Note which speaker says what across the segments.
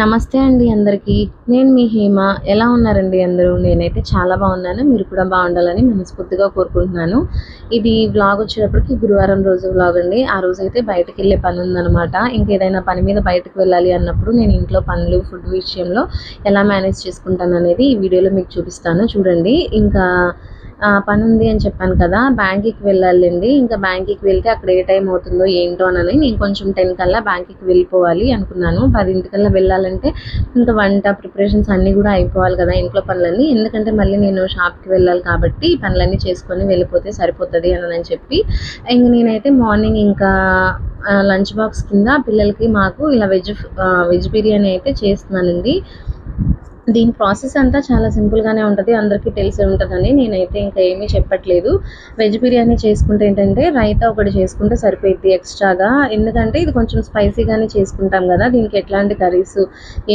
Speaker 1: నమస్తే అండి అందరికీ. నేను మీ హేమ. ఎలా ఉన్నారండి అందరూ? నేనైతే చాలా బాగున్నాను. మీరు కూడా బాగుండాలని మనస్ఫూర్తిగా కోరుకుంటున్నాను. ఇది వ్లాగ్ వచ్చేటప్పటికి గురువారం రోజు వ్లాగ్ అండి. ఆ రోజు అయితే బయటకు వెళ్ళే పని ఉందనమాట ఇంకేదైనా పని మీద బయటకు వెళ్ళాలి అన్నప్పుడు నేను ఇంట్లో పనులు ఫుడ్ విషయంలో ఎలా మేనేజ్ చేసుకుంటాను అనేది ఈ వీడియోలో మీకు చూపిస్తాను. చూడండి. ఇంకా పని ఉంది అని చెప్పాను కదా బ్యాంక్కి వెళ్ళాలండి. ఇంకా బ్యాంక్కి వెళ్తే అక్కడ ఏ టైం అవుతుందో ఏంటో అని నేను కొంచెం టెన్ కల్లా బ్యాంక్కి వెళ్ళిపోవాలి అనుకున్నాను. పదింటికల్లా వెళ్ళాలంటే ఇంకా వంట ప్రిపరేషన్స్ అన్నీ కూడా అయిపోవాలి కదా ఇంట్లో పనులన్నీ. ఎందుకంటే మళ్ళీ నేను షాప్కి వెళ్ళాలి కాబట్టి పనులన్నీ చేసుకొని వెళ్ళిపోతే సరిపోతుంది అని అని చెప్పి. ఇంక నేనైతే మార్నింగ్ ఇంకా లంచ్ బాక్స్ కింద పిల్లలకి మాకు ఇలా వెజ్ వెజ్ బిర్యానీ అయితే చేస్తున్నానండి. దీని ప్రాసెస్ అంతా చాలా సింపుల్గానే ఉంటుంది అందరికీ తెలిసి ఉంటుందని నేనైతే ఇంకా ఏమీ చెప్పట్లేదు. వెజ్ బిర్యానీ చేసుకుంటే ఏంటంటే రైతా ఒకటి చేసుకుంటే సరిపోయిద్ది ఎక్స్ట్రాగా. ఎందుకంటే ఇది కొంచెం స్పైసీగానే చేసుకుంటాం కదా దీనికి ఎట్లాంటి కర్రీస్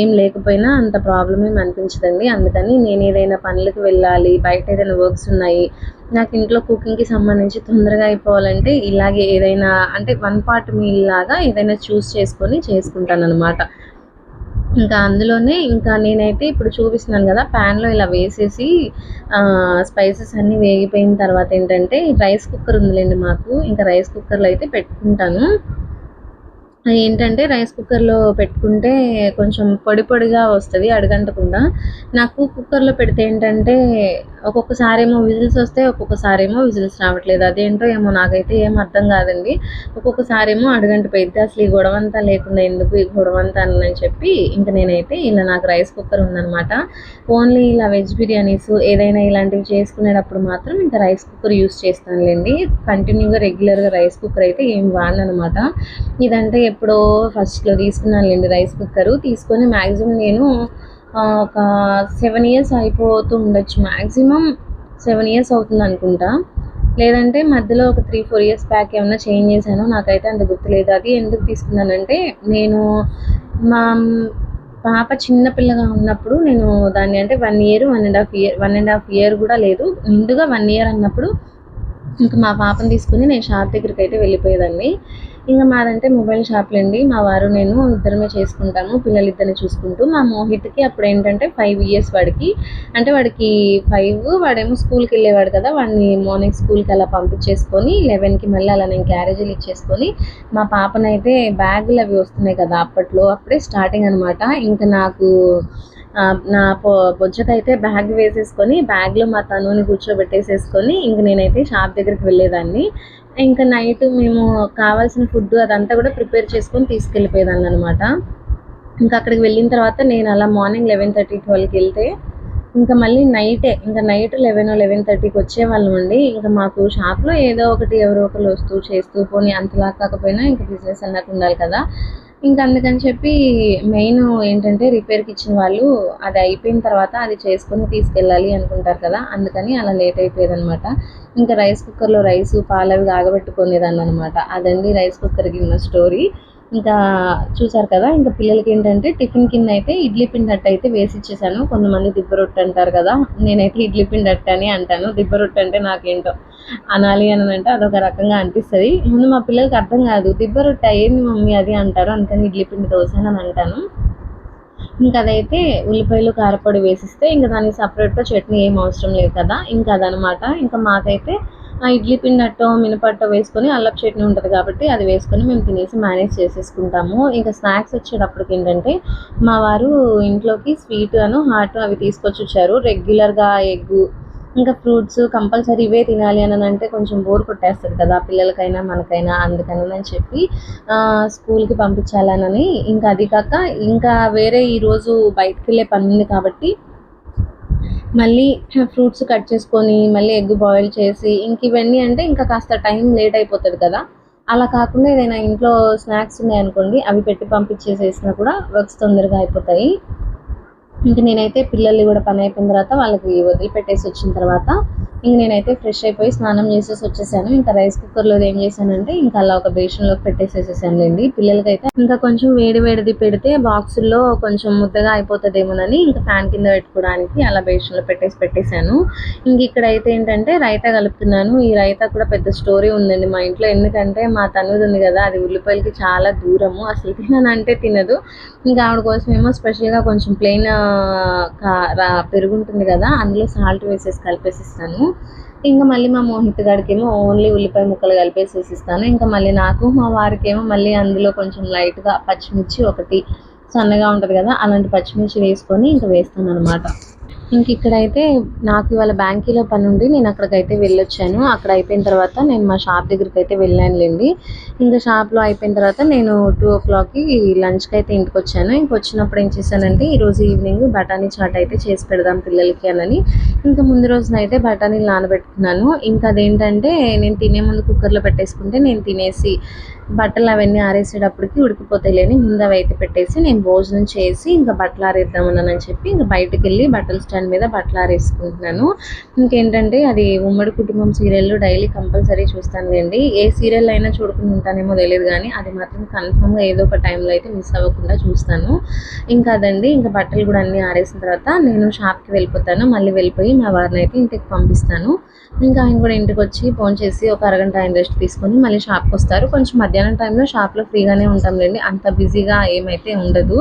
Speaker 1: ఏం లేకపోయినా అంత ప్రాబ్లం ఏమి అనిపించదండి. అందుకని నేను ఏదైనా పనులకు వెళ్ళాలి బయట ఏదైనా వర్క్స్ ఉన్నాయి నాకు ఇంట్లో కుకింగ్కి సంబంధించి తొందరగా అయిపోవాలంటే ఇలాగే ఏదైనా అంటే వన్ పార్ట్ మీల్ లాగా ఏదైనా చూస్ చేసుకొని చేసుకుంటాను అనమాట ఇంకా అందులోనే ఇంకా నేనైతే ఇప్పుడు చూపిస్తున్నాను కదా ప్యాన్లో ఇలా వేసేసి స్పైసెస్ అన్నీ వేగిపోయిన తర్వాత ఏంటంటే రైస్ కుక్కర్ ఉందిలేండి మాకు. ఇంకా రైస్ కుక్కర్లో అయితే పెట్టుకుంటాను. ఏంటంటే రైస్ కుక్కర్లో పెట్టుకుంటే కొంచెం పొడి పొడిగా వస్తుంది అడగంటకుండా. నాకు కుక్కర్లో పెడితే ఏంటంటే ఒక్కొక్కసారి ఏమో విజిల్స్ వస్తే ఒక్కొక్కసారి ఏమో విజిల్స్ రావట్లేదు. అదేంటో ఏమో నాకైతే ఏం అర్థం కాదండి. ఒక్కొక్కసారి ఏమో అడగంట పోయిద్ది అసలు ఈ గొడవ అంతా లేకుండా ఎందుకు ఈ గొడవ అంతా అని చెప్పి ఇంకా నేనైతే ఇలా నాకు రైస్ కుక్కర్ ఉందనమాట ఓన్లీ ఇలా వెజ్ బిర్యానీస్ ఏదైనా ఇలాంటివి చేసుకునేటప్పుడు మాత్రం ఇంకా రైస్ కుక్కర్ యూస్ చేస్తానులేండి. కంటిన్యూగా రెగ్యులర్గా రైస్ కుక్కర్ అయితే ఏం వాడను అనమాట ఇదంటే ఎప్పుడో ఫస్ట్లో తీసుకున్నానులేండి రైస్ కుక్కర్. తీసుకొని మ్యాక్సిమం నేను ఒక సెవెన్ ఇయర్స్ అయిపోతూ ఉండొచ్చు. మ్యాక్సిమం సెవెన్ ఇయర్స్ అవుతుంది అనుకుంటా. లేదంటే మధ్యలో ఒక త్రీ ఫోర్ ఇయర్స్ బ్యాక్ ఏమైనా చేంజ్ చేశాను నాకైతే అంత గుర్తులేదు. అది ఎందుకు తీసుకున్నానంటే నేను మా పాప చిన్న పిల్లగా ఉన్నప్పుడు నేను దాన్ని అంటే one year one and half year one and half year కూడా లేదు. నిండుగా వన్ ఇయర్ అన్నప్పుడు ఇంకా మా పాపను తీసుకుని నేను షాప్ దగ్గరికి అయితే వెళ్ళిపోయేదాన్ని. ఇంకా మాదంటే మొబైల్ షాప్లండి. మా వారు నేను ఇద్దరమే చేసుకుంటాము పిల్లలిద్దరిని చూసుకుంటూ. మా మోహిత్కి అప్పుడు ఏంటంటే ఫైవ్ ఇయర్స్ వాడికి. అంటే వాడికి ఫైవ్ వాడేమో స్కూల్కి వెళ్ళేవాడు కదా వాడిని మార్నింగ్ స్కూల్కి అలా పంపించేసుకొని లెవెన్కి మళ్ళీ అలా నేను క్యారేజీలు ఇచ్చేసుకొని మా పాపనైతే బ్యాగులు అవి వస్తున్నాయి కదా అప్పట్లో అప్పుడే స్టార్టింగ్ అనమాట ఇంకా నాకు నా పొ బొజ్జకైతే బ్యాగ్ వేసేసుకొని బ్యాగ్లో మా తనుని కూర్చోబెట్టేసేసుకొని ఇంక నేనైతే షాప్ దగ్గరికి వెళ్ళేదాన్ని. ఇంకా నైట్ మేము కావాల్సిన ఫుడ్ అదంతా కూడా ప్రిపేర్ చేసుకొని తీసుకెళ్ళిపోయేదాన్ని అనమాట ఇంకా అక్కడికి వెళ్ళిన తర్వాత నేను అలా మార్నింగ్ లెవెన్ థర్టీ ట్వెల్వ్కి వెళ్తే ఇంకా మళ్ళీ నైటే ఇంకా నైట్ లెవెన్ లెవెన్ థర్టీకి వచ్చేవాళ్ళం అండి. ఇంకా మాకు షాప్లో ఏదో ఒకటి ఎవరో ఒకరు వస్తూ చేస్తూ పోనీ అంతలా కాకపోయినా ఇంకా బిజినెస్ అన్నట్టు ఉండాలి కదా. ఇంకా అందుకని చెప్పి మెయిన్ ఏంటంటే రిపేర్కి ఇచ్చిన వాళ్ళు అది అయిపోయిన తర్వాత అది చేసుకొని తీసుకెళ్ళాలి అనుకుంటారు కదా అందుకని అలా లేట్ అయిపోయేది అనమాట ఇంకా రైస్ కుక్కర్లో రైస్ పాలు అవి కాగబెట్టుకునేదాన్ని అనమాట అదండి రైస్ కుక్కర్కి ఉన్న స్టోరీ. ఇంకా చూసారు కదా ఇంకా పిల్లలకి ఏంటంటే టిఫిన్ కింద అయితే ఇడ్లీ పిండి అట్ట అయితే వేసి ఇచ్చేసాను కొంతమంది దిబ్బ రొట్టె అంటారు కదా నేనైతే ఇడ్లీ పిండి అట్ట అని అంటాను. దిబ్బ రొట్టె అంటే నాకేంటో అనాలి అని అంటే అదొక రకంగా అనిపిస్తుంది. ముందు మా పిల్లలకి అర్థం కాదు దిబ్బ రొట్టె ఏంది మమ్మీ అది అంటారు అందుకని ఇడ్లీ పిండి దోశ అని అంటాను. ఇంకా అదైతే ఉల్లిపాయలు కారపొడి వేసిస్తే ఇంకా దానికి సపరేట్గా చట్నీ ఏం అవసరం లేదు కదా ఇంకా అదనమాట. ఇంకా మాకైతే ఇడ్లీ పిండి అట్టో మినపట్టో వేసుకొని అల్లపు చట్నీ ఉంటుంది కాబట్టి అది వేసుకొని మేము తినేసి మేనేజ్ చేసేసుకుంటాము. ఇంకా స్నాక్స్ వచ్చేటప్పటికి ఏంటంటే మా వారు ఇంట్లోకి స్వీట్ అను హాట్ అవి తీసుకొచ్చి వచ్చారు రెగ్యులర్గా ఎగ్ ఇంకా ఫ్రూట్స్ కంపల్సరీ ఇవే తినాలి అని అంటే కొంచెం బోర్ కొట్టేస్తుంది కదా పిల్లలకైనా మనకైనా అందుకని అని చెప్పి స్కూల్కి పంపించాలనని ఇంకా అది కాక ఇంకా వేరే ఈరోజు బయటకు వెళ్ళే పని ఉంది కాబట్టి మళ్ళీ ఫ్రూట్స్ కట్ చేసుకొని మళ్ళీ ఎగ్ బాయిల్ చేసి ఇంక ఇవన్నీ అంటే ఇంకా కాస్త టైం లేట్ అయిపోతుంది కదా. అలా కాకుండా ఏదైనా ఇంట్లో స్నాక్స్ ఉన్నాయనుకోండి అవి పెట్టి పంపించేసేసినా కూడా వర్క్స్ తొందరగా అయిపోతాయి. ఇంక నేనైతే పిల్లల్ని కూడా పని అయిపోయిన తర్వాత వాళ్ళకి వదిలిపెట్టేసి వచ్చిన తర్వాత ఇంక నేనైతే ఫ్రెష్ అయిపోయి స్నానం చేసేసి వచ్చేసాను. ఇంకా రైస్ కుక్కర్లో ఏం చేశానంటే ఇంకా అలా ఒక బేషన్లో పెట్టేసేసేసానులేండి. పిల్లలకైతే ఇంకా కొంచెం వేడి వేడిది పెడితే బాక్సుల్లో కొంచెం ముద్దగా అయిపోతుందేమోనని ఇంకా ఫ్యాన్ కింద పెట్టుకోవడానికి అలా బేషన్లో పెట్టేసి పెట్టేశాను. ఇంక ఇక్కడ అయితే ఏంటంటే రైతా కలుపుతున్నాను. ఈ రైతా కూడా పెద్ద స్టోరీ ఉందండి మా ఇంట్లో. ఎందుకంటే మా తనుది ఉంది కదా అది ఉల్లిపాయలకి చాలా దూరము. అసలు తిననంటే తినదు. ఇంకా ఆవిడ కోసం ఏమో స్పెషల్గా కొంచెం ప్లెయిన్ పెరుగు ఉంటుంది కదా అందులో సాల్ట్ వేసేసి కలిపేసిస్తాను. ఇంకా మళ్ళీ మా మోహిత్ గారికేమో ఓన్లీ ఉల్లిపాయ ముక్కలు కలిపేసేసి ఇస్తాను ఇంకా మళ్ళీ నాకు మా వారికి ఏమో మళ్ళీ అందులో కొంచెం లైట్గా పచ్చిమిర్చి ఒకటి సన్నగా ఉంటుంది కదా అలాంటి పచ్చిమిర్చి వేసుకొని ఇంకా వేస్తాను అనమాట ఇంక ఇక్కడైతే నాకు ఇవాళ బ్యాంకీలో పని ఉండి నేను అక్కడికైతే వెళ్ళొచ్చాను. అక్కడ అయిపోయిన తర్వాత నేను మా షాప్ దగ్గరికి అయితే వెళ్ళానులేండి. ఇంకా షాప్లో అయిపోయిన తర్వాత నేను టూ ఓ క్లాక్కి లంచ్కి అయితే ఇంటికి వచ్చాను ఇంక వచ్చినప్పుడు ఏం చేశానంటే ఈరోజు ఈవినింగ్ బఠానీ చాట్ అయితే చేసి పెడదాం పిల్లలకి అని ఇంకా ముందు రోజున అయితే బఠానీలు నానబెట్టుకున్నాను. ఇంకా అదేంటంటే నేను తినే ముందు కుక్కర్లో పెట్టేసుకుంటే నేను తినేసి బట్టలు అవన్నీ ఆరేసేటప్పటికి ఉడికిపోతాయిలేని ముందు అవి అయితే పెట్టేసి నేను భోజనం చేసి ఇంకా బట్టలు ఆరేద్దామని చెప్పి ఇంకా బయటకు వెళ్ళి బట్టల స్టాండ్ మీద బట్టలు ఆరేసుకుంటున్నాను. ఇంకేంటంటే అది ఉమ్మడి కుటుంబం సీరియల్ డైలీ కంపల్సరీ చూస్తానులేండి ఏ సీరియల్ అయినా చూడుకుని ఉంటానేమో తెలియదు కానీ అది మాత్రం కన్ఫామ్గా ఏదో ఒక టైంలో అయితే మిస్ అవ్వకుండా చూస్తాను. ఇంకా అదండి ఇంకా బట్టలు కూడా అన్నీ ఆరేసిన తర్వాత నేను షాప్కి వెళ్ళిపోతాను. మళ్ళీ వెళ్ళిపోయి మా వారిని అయితే ఇంటికి పంపిస్తాను. ఇంకా ఆయన కూడా ఇంటికి వచ్చి ఫోన్ చేసి ఒక అరగంట ఆయన రెస్ట్ తీసుకొని మళ్ళీ షాప్కి వస్తారు కొంచెం మధ్యాహ్నం టైంలో షాప్లో ఫ్రీగానే ఉంటాంలేండి. అంత బిజీగా ఏమైతే ఉండదు.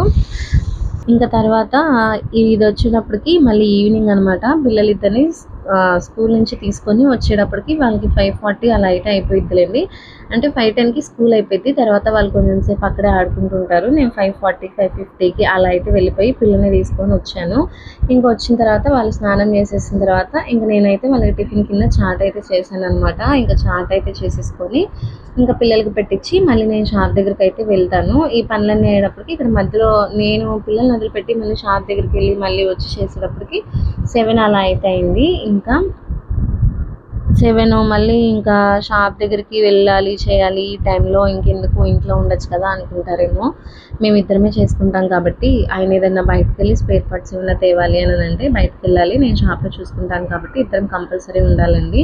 Speaker 1: ఇంకా తర్వాత ఇది వచ్చినప్పటికి మళ్ళీ ఈవినింగ్ అనమాట పిల్లలిద్దరిని స్కూల్ నుంచి తీసుకొని వచ్చేటప్పటికి వాళ్ళకి ఫైవ్ ఫార్టీ అలా అయితే అయిపోయిద్దిలేండి. అంటే ఫైవ్ టెన్కి స్కూల్ అయిపోయింది. తర్వాత వాళ్ళు కొంచెం సేపు అక్కడే ఆడుకుంటుంటారు. నేను ఫైవ్ ఫార్టీ ఫైవ్ ఫిఫ్టీకి అలా అయితే వెళ్ళిపోయి పిల్లల్ని తీసుకొని వచ్చాను. ఇంకా వచ్చిన తర్వాత వాళ్ళు స్నానం చేసేసిన తర్వాత ఇంకా నేనైతే వాళ్ళకి టిఫిన్ కింద చాట్ అయితే చేశాను అనమాట ఇంకా చాట్ అయితే చేసేసుకొని ఇంకా పిల్లలకి పెట్టించి మళ్ళీ నేను షాప్ దగ్గరికి అయితే వెళ్తాను. ఈ పనులన్నీ అయ్యేటప్పటికి ఇక్కడ మధ్యలో నేను పిల్లల్ని వదిలిపెట్టి మళ్ళీ షాప్ దగ్గరికి వెళ్ళి మళ్ళీ వచ్చి చేసేటప్పటికి సెవెన్ అలా అయితే అయింది. ఇంకా సెవెన్ మళ్ళీ ఇంకా షాప్ దగ్గరికి వెళ్ళాలి చేయాలి ఈ టైంలో ఇంకెందుకు ఇంట్లో ఉండొచ్చు కదా అనుకుంటారేమో. మేము ఇద్దరమే చేసుకుంటాం కాబట్టి ఆయన ఏదైనా బయటకు వెళ్ళి స్పేర్ పార్ట్స్ ఏమైనా తేవాలి అని అంటే బయటకు వెళ్ళాలి నేను షాప్లో చూసుకుంటాను కాబట్టి ఇద్దరం కంపల్సరీ ఉండాలండి.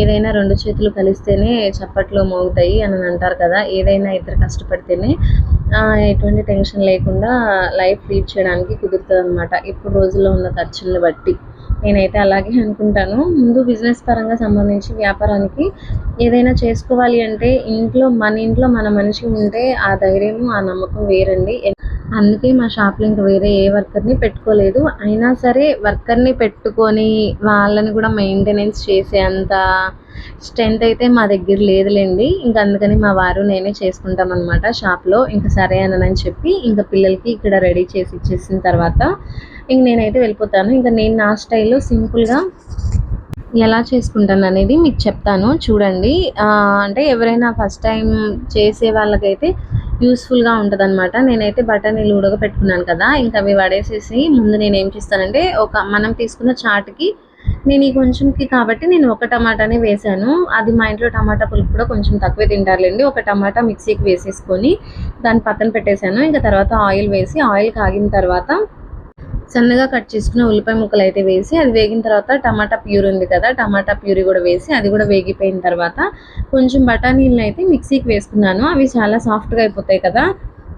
Speaker 1: ఏదైనా రెండు చేతులు కలిస్తేనే చప్పట్లు మోగుతాయి అని అంటారు కదా. ఏదైనా ఇద్దరు కష్టపడితేనే ఎటువంటి టెన్షన్ లేకుండా లైఫ్ లీడ్ చేయడానికి కుదురుతుంది అనమాట ఇప్పుడు రోజుల్లో ఉన్న ఖర్చులను బట్టి. నేనైతే అలాగే అనుకుంటాను. ముందు బిజినెస్ పరంగా సంబంధించి వ్యాపారానికి ఏదైనా చేసుకోవాలి అంటే ఇంట్లో మన ఇంట్లో మన మనిషి ఉంటే ఆ ధైర్యము ఆ నమ్మకం వేరండి. అందుకే మా షాప్లో ఇంకా వేరే ఏ వర్కర్ని పెట్టుకోలేదు. అయినా సరే వర్కర్ని పెట్టుకొని వాళ్ళని కూడా మెయింటెనెన్స్ చేసే అంత స్ట్రెంత్ అయితే మా దగ్గర లేదులేండి. ఇంకా అందుకని మా వారు నేనే చేసుకుంటాం అనమాట షాప్లో. ఇంకా సరే అని చెప్పి ఇంకా పిల్లలకి ఇక్కడ రెడీ చేసి ఇచ్చేసిన తర్వాత ఇంక నేనైతే వెళ్ళిపోతాను. ఇంకా నేను నా స్టైల్లో సింపుల్గా ఎలా చేసుకుంటాను అనేది మీకు చెప్తాను. చూడండి. అంటే ఎవరైనా ఫస్ట్ టైం చేసే వాళ్ళకైతే యూస్ఫుల్గా ఉంటుంది అనమాట నేనైతే బఠానీలు ఉడకపెట్టుకున్నాను కదా. ఇంకా అవి పడేసేసి ముందు నేను ఏం చేస్తానంటే ఒక మనం తీసుకున్న చాట్కి నేను ఈ కొంచెంకి కాబట్టి నేను ఒక టమాటానే వేసాను. అది మా ఇంట్లో టమాటా పులుపు కూడా కొంచెం తక్కువే తింటారులేండి. ఒక టమాటా మిక్సీకి వేసేసుకొని దాన్ని పక్కన పెట్టేశాను. ఇంకా తర్వాత ఆయిల్ వేసి ఆయిల్ కాగిన తర్వాత సన్నగా కట్ చేసుకున్న ఉల్లిపాయ ముక్కలు అయితే వేసి అది వేగిన తర్వాత టమాటా ప్యూర్ ఉంది కదా టమాటా ప్యూరీ కూడా వేసి అది కూడా వేగిపోయిన తర్వాత కొంచెం బఠానీలను అయితే మిక్సీకి వేసుకున్నాను. అవి చాలా సాఫ్ట్గా అయిపోతాయి కదా.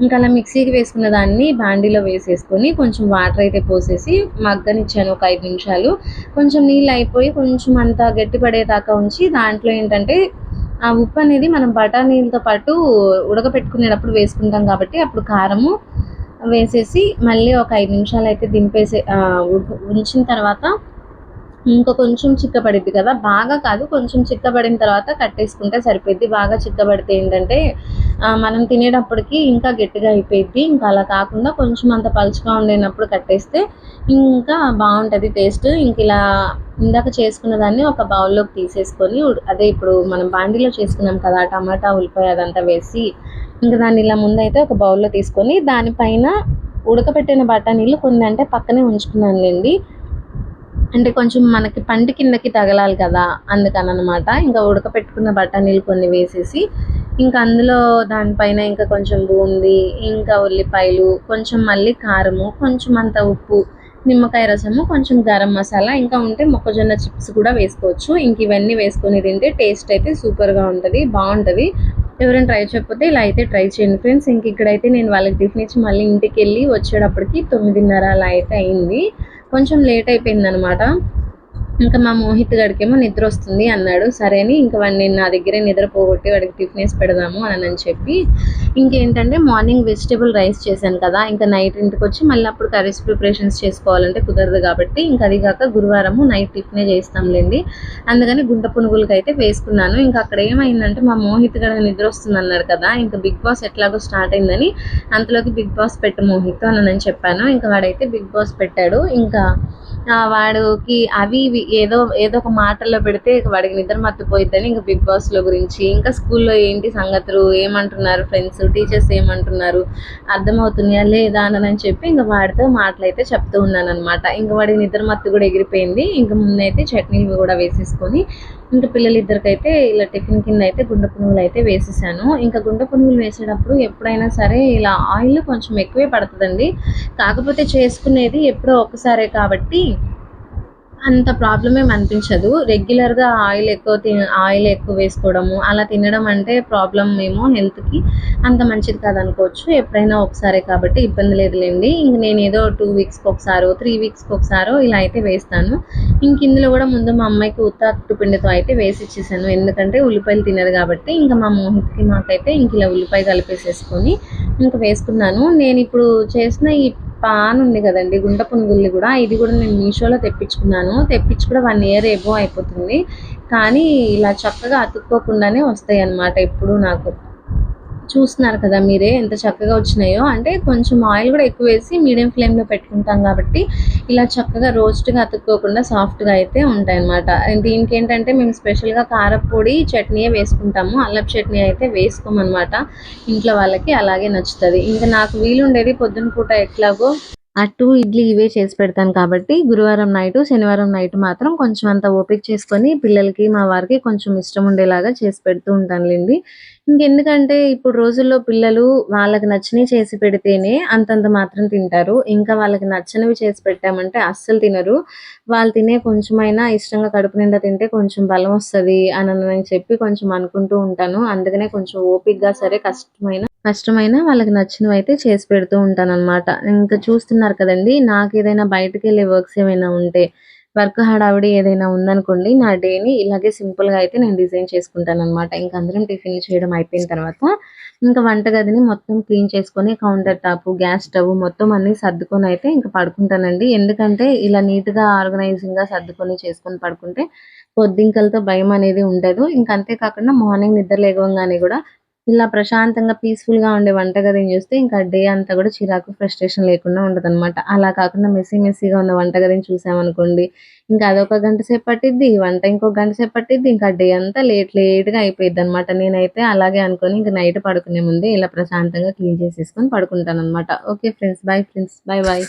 Speaker 1: ఇంకా అలా మిక్సీకి వేసుకున్న దాన్ని బాండీలో వేసేసుకొని కొంచెం వాటర్ అయితే పోసేసి మగ్గనిచ్చాను ఒక ఐదు నిమిషాలు. కొంచెం నీళ్ళు అయిపోయి కొంచెం అంత గట్టిపడేదాకా ఉంచి దాంట్లో ఏంటంటే ఆ ఉప్పు అనేది మనం బఠానీలతో పాటు ఉడకపెట్టుకునేటప్పుడు వేసుకుంటాం కాబట్టి అప్పుడు కారము వేసేసి మళ్ళీ ఒక ఐదు నిమిషాలు అయితే దింపేసి ఉంచిన తర్వాత ఇంకా కొంచెం చిక్కబడిద్ది కదా. బాగా కాదు కొంచెం చిక్కబడిన తర్వాత కట్టేసుకుంటే సరిపోద్ది బాగా చిక్కబడితే ఏంటంటే మనం తినేటప్పటికి ఇంకా గట్టిగా అయిపోయింది ఇంకా అలా కాకుండా కొంచెం అంత పలుచగా ఉండేటప్పుడు కట్టేస్తే ఇంకా బాగుంటుంది టేస్ట్. ఇంక ఇలా ఇందాక చేసుకున్న దాన్ని ఒక బౌల్లోకి తీసేసుకొని అదే ఇప్పుడు మనం బాండీలో చేసుకున్నాం కదా టమాటా ఉల్లిపాయ అదంతా వేసి ఇంకా దాన్ని ఇలా ముందైతే ఒక బౌల్లో తీసుకొని దానిపైన ఉడకపెట్టిన బఠానీలు కొన్ని అంటే పక్కనే ఉంచుకున్నానులేండి. అంటే కొంచెం మనకి పంటి కిందకి తగలాలి కదా అందుకని అనమాట ఇంకా ఉడకపెట్టుకున్న బఠానీలు కొన్ని వేసేసి ఇంకా అందులో దానిపైన ఇంకా కొంచెం బూంది ఇంకా ఉల్లిపాయలు కొంచెం మళ్ళీ కారము కొంచెం అంత ఉప్పు నిమ్మకాయ రసము కొంచెం గరం మసాలా ఇంకా ఉంటే మొక్కజొన్న చిప్స్ కూడా వేసుకోవచ్చు. ఇంక ఇవన్నీ వేసుకొని తింటే టేస్ట్ అయితే సూపర్గా ఉంటుంది బాగుంటుంది. ఎవరైనా ట్రై చేయకపోతే ఇలా అయితే ట్రై చేయండి. ఫ్రెండ్స్ ఇంక ఇక్కడైతే నేను వాళ్ళకి టిఫిన్ ఇచ్చి మళ్ళీ ఇంటికి వెళ్ళి వచ్చేటప్పటికి తొమ్మిదిన్నర అలా అయితే అయింది. కొంచెం లేట్ అయిపోయింది అనమాట ఇంకా మా మోహిత్ గడికేమో నిద్ర వస్తుంది అన్నాడు. సరే అని ఇంకా వాడిని నా దగ్గరే నిద్ర పోగొట్టి వాడికి టిఫిన్ వేసి పెడదాము అని అని చెప్పి ఇంకేంటంటే మార్నింగ్ వెజిటేబుల్ రైస్ చేశాను కదా ఇంకా నైట్ ఇంటికి వచ్చి మళ్ళీ అప్పుడు కర్రీస్ ప్రిపరేషన్స్ చేసుకోవాలంటే కుదరదు కాబట్టి ఇంకా అది కాక గురువారము నైట్ టిఫినే చేస్తాంలేండి అందుకని గుంట పునుగులకి అయితే వేసుకున్నాను. ఇంకా అక్కడ ఏమైందంటే మా మోహిత్ గడ నిద్ర వస్తుంది అన్నాడు కదా ఇంకా బిగ్ బాస్ ఎట్లాగో స్టార్ట్ అయిందని అంతలోకి బిగ్ బాస్ పెట్టు మోహిత్ అని నేను చెప్పాను. ఇంకా వాడైతే బిగ్ బాస్ పెట్టాడు. ఇంకా వాడికి అవి ఇవి ఏదో ఏదో ఒక మాటల్లో పెడితే వాడికి నిద్ర మత్తుపోయిద్దని ఇంకా బిగ్ బాస్లో గురించి. ఇంకా స్కూల్లో ఏంటి సంగతులు? ఏమంటున్నారు ఫ్రెండ్స్? టీచర్స్ ఏమంటున్నారు? అర్థమవుతున్నాయా లేదా అని చెప్పి ఇంకా వాడితో మాటలు అయితే చెప్తూ ఉన్నాను అనమాట ఇంకా వాడికి నిద్ర మత్తు కూడా ఎగిరిపోయింది. ఇంకా ముందైతే చట్నీలు కూడా వేసేసుకొని ఇంకా పిల్లలిద్దరికైతే ఇలా టిఫిన్ కింద అయితే గుండె పునుగులు అయితే వేసేసాను. ఇంకా గుండె పునుగులు వేసేటప్పుడు ఎప్పుడైనా సరే ఇలా ఆయిల్ కొంచెం ఎక్కువే పడుతుందండి. కాకపోతే చేసుకునేది ఎప్పుడో ఒకసారే కాబట్టి అంత ప్రాబ్లం ఏమి అనిపించదు. రెగ్యులర్గా ఆయిల్ ఎక్కువ తిన ఆయిల్ ఎక్కువ వేసుకోవడము అలా తినడం అంటే ప్రాబ్లం ఏమో హెల్త్కి అంత మంచిది కాదనుకోవచ్చు. ఎప్పుడైనా ఒకసారి కాబట్టి ఇబ్బంది లేదులేండి. ఇంక నేను ఏదో టూ వీక్స్కి ఒకసారో త్రీ వీక్స్కి ఒకసారో ఇలా అయితే వేస్తాను. ఇంక ఇందులో కూడా ముందు మా అమ్మాయికి ఉత్త పిండితో అయితే వేసి ఇచ్చేసాను. ఎందుకంటే ఉల్లిపాయలు తినరు కాబట్టి ఇంకా మా మోహిత్కి మాకైతే ఇంక ఇలా ఉల్లిపాయ కలిపేసేసుకొని ఇంకా వేసుకున్నాను. నేను ఇప్పుడు చేసిన ఈ పాన్ ఉంది కదండి గుంట పునుగుల్ని కూడా. ఇది కూడా నేను మీషోలో తెప్పించుకున్నాను. తెప్పించి కూడా వన్ ఇయర్ ఏబో అయిపోతుంది. కానీ ఇలా చక్కగా అతుక్కోకుండానే వస్తాయి అన్నమాట ఇప్పుడు నాకు. చూస్తున్నారు కదా మీరే ఎంత చక్కగా వచ్చినాయో. అంటే కొంచెం ఆయిల్ కూడా ఎక్కువ వేసి మీడియం ఫ్లేమ్లో పెట్టుకుంటాం కాబట్టి ఇలా చక్కగా రోస్ట్గా అతుక్కోకుండా సాఫ్ట్గా అయితే ఉంటాయి అన్నమాట దీనికి ఏంటంటే మేము స్పెషల్గా కారపొడి చట్నీయే వేసుకుంటాము. అల్లపు చట్నీ అయితే వేసుకోమన్నమాట ఇంట్లో వాళ్ళకి అలాగే నచ్చుతుంది. ఇంకా నాకు వీలుండేది పొద్దున పూట ఎట్లాగో అటు ఇడ్లీ ఇవే చేసి పెడతాను కాబట్టి గురువారం నైట్ శనివారం నైట్ మాత్రం కొంచెం అంత ఓపిక చేసుకొని పిల్లలకి మా వారికి కొంచెం ఇష్టం ఉండేలాగా చేసి పెడుతూ ఉంటానులేండి. ఇంకెందుకంటే ఇప్పుడు రోజుల్లో పిల్లలు వాళ్ళకి నచ్చినవి చేసి పెడితేనే అంతంత మాత్రం తింటారు. ఇంకా వాళ్ళకి నచ్చనివి చేసి పెట్టామంటే అస్సలు తినరు. వాళ్ళు తినే కొంచెమైనా ఇష్టంగా కడుపు నిండా తింటే కొంచెం బలం వస్తుంది అని చెప్పి కొంచెం అనుకుంటూ ఉంటాను. అందుకనే కొంచెం ఓపిక్గా సరే కష్టమైన కష్టమైన వాళ్ళకి నచ్చినవి అయితే చేసి పెడుతూ ఉంటాను అనమాట ఇంకా చూస్తున్నారు కదండి నాకు ఏదైనా బయటకు వెళ్ళే వర్క్స్ ఏమైనా ఉంటే వర్క్ హడావిడి ఏదైనా ఉందనుకోండి నా డేని ఇలాగే సింపుల్గా అయితే నేను డిజైన్ చేసుకుంటాను అనమాట ఇంకా అందరం టిఫిన్ చేయడం అయిపోయిన తర్వాత ఇంకా వంటగదిని మొత్తం క్లీన్ చేసుకొని కౌంటర్ టాప్ గ్యాస్ స్టవ్ మొత్తం అన్ని సర్దుకొని అయితే ఇంకా పడుకుంటానండి. ఎందుకంటే ఇలా నీట్గా ఆర్గనైజింగ్గా సర్దుకొని చేసుకొని పడుకుంటే పొద్దింకలతో భయం అనేది ఉండదు. ఇంకా అంతేకాకుండా మార్నింగ్ నిద్ర లేవగానే కూడా ఇలా ప్రశాంతంగా పీస్ఫుల్గా ఉండే వంటగదిని చూస్తే ఇంకా డే అంతా కూడా చిరాకు ఫ్రస్ట్రేషన్ లేకుండా అనమాట అలా కాకుండా మెస్సీ మెస్సీగా ఉన్న వంటగదిని చూసామనుకోండి ఇంకా అదొక గంట సేపు పట్టిద్ది వంట ఇంకో గంట సేపు పట్టిద్ది ఇంకా డే అంతా లేట్ లేట్గా అయిపోయింది అనమాట నేనైతే అలాగే అనుకొని ఇంకా నైట్ పడుకునే ముందే ఇలా ప్రశాంతంగా క్లీన్ చేసేసుకొని పడుకుంటాను అనమాట okay friends bye friends bye bye